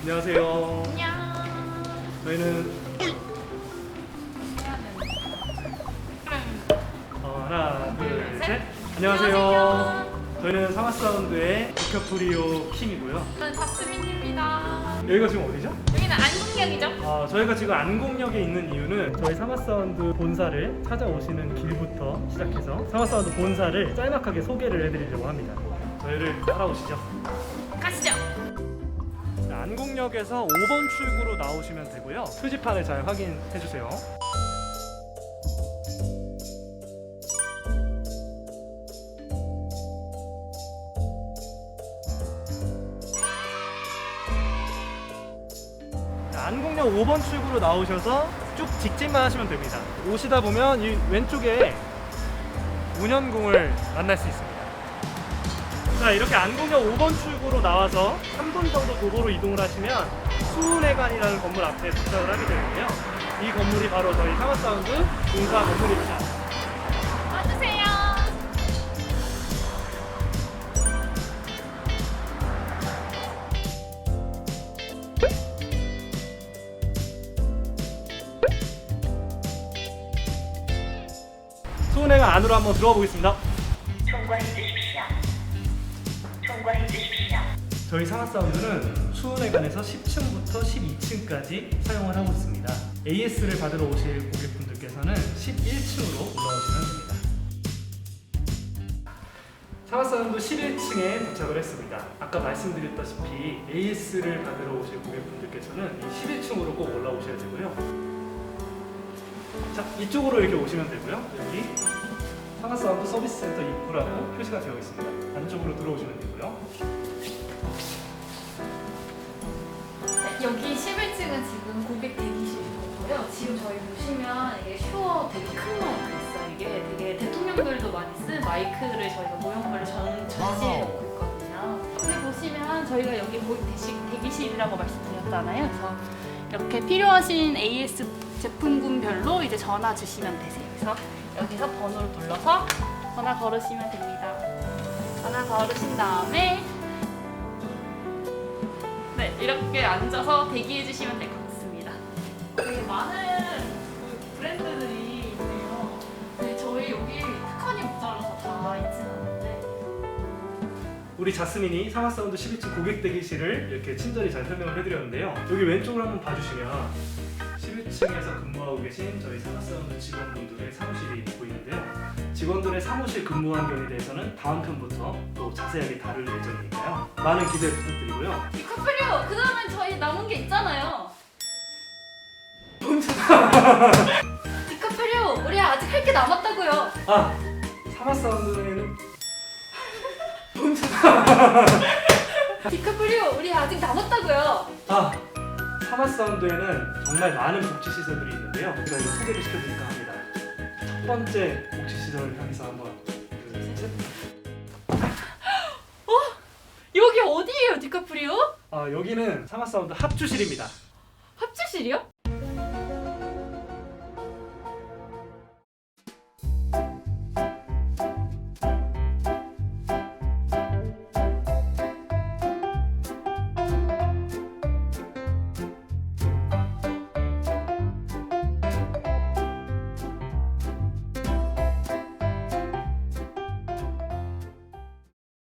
안녕하세요. 안녕. 저희는 어, 하나, 둘, 셋. 안녕하세요. 저희는 사마사운드의 디카프리오 킴이고요. 저는 자스민입니다. 여기가 지금 어디죠? 여기는 안국역이죠? 아, 저희가 지금 안국역에 있는 이유는 저희 사마사운드 본사를 찾아오시는 길부터 시작해서 사마사운드 본사를 짤막하게 소개를 해드리려고 합니다. 저희를 따라오시죠. 가시죠. 자, 안국역에서 5번 출구로 나오시면 되고요. 표지판을 잘 확인해 주세요. 자, 안국역 5번 출구로 나오셔서 쭉 직진만 하시면 됩니다. 오시다 보면 이 왼쪽에 운현궁을 만날 수 있습니다. 자 이렇게 안국역 5번 출구로 나와서 3분 정도 도보로 이동을 하시면 수은회관이라는 건물 앞에 도착을 하게 되는데요. 이 건물이 바로 저희 상하사운드 공사 건물입니다. 와주세요. 수은회관 안으로 한번 들어가 보겠습니다. 통과해 주십시오. 통과해 주십시오. 저희 상하사운드는 수은회관에서 10층부터 12층까지 사용을 하고 있습니다. AS를 받으러 오실 고객분들께서는 11층으로 올라오시면 됩니다. 상하사운드 11층에 도착을 했습니다. 아까 말씀드렸다시피 AS를 받으러 오실 고객분들께서는 이 11층으로 꼭 올라오셔야 되고요. 자, 이쪽으로 이렇게 오시면 되고요. 여기 상하사운드 서비스 센터 입구라고 표시가 되어 있습니다. 안쪽으로 들어오시면 되고요. 네, 여기 11층은 지금 고객 대기실이고요. 지금 저희 보시면 이게 슈어 되게 큰 마이크 있어요. 이게 되게 대통령들도 많이 쓴 마이크를 저희가 모형물을 전, 전시해 놓고 있거든요. 근데 보시면 저희가 여기 고객 대시, 대기실이라고 말씀드렸잖아요. 그래서 이렇게 필요하신 AS 제품군별로 이제 전화 주시면 되세요. 그래서 여기서 번호를 눌러서 전화 걸으시면 됩니다. 전화 걸으신 다음에 네, 이렇게 앉아서 대기해 주시면 될 것 같습니다. 되게 많은 그 브랜드들이 있네요. 네, 저희 여기 특허니 모자라서 다 있진 않은데 우리 자스민이 상하사운드 11층 고객 대기실을 이렇게 친절히 잘 설명을 해드렸는데요. 여기 왼쪽으로 한번 봐주시면 11층에서 근무하고 계신 저희 상하사운드 직원분들의 사무실이 보이는데요. 직원들의 사무실 근무 환경에 대해서는 다음 편부터 또 자세하게 다룰 예정이니까요. 많은 기대 부탁드리고요. 디카프리오 그 다음엔 저희 남은 게 있잖아요. 디카프리오 우리 아직 할 게 남았다고요. 아! 상하사운드에는 디카프리오 우리 아직 남았다고요. 아! 상하사운드에는 정말 많은 복지시설들이 있는데요. 제가 이거 소개를 시켜드릴까 합니다. 첫 번째 복지시설을 향해서 한번 둘, 셋. 여기 어디예요, 디카프리오? 아 여기는 사마사운드 합주실입니다. 합주실이요?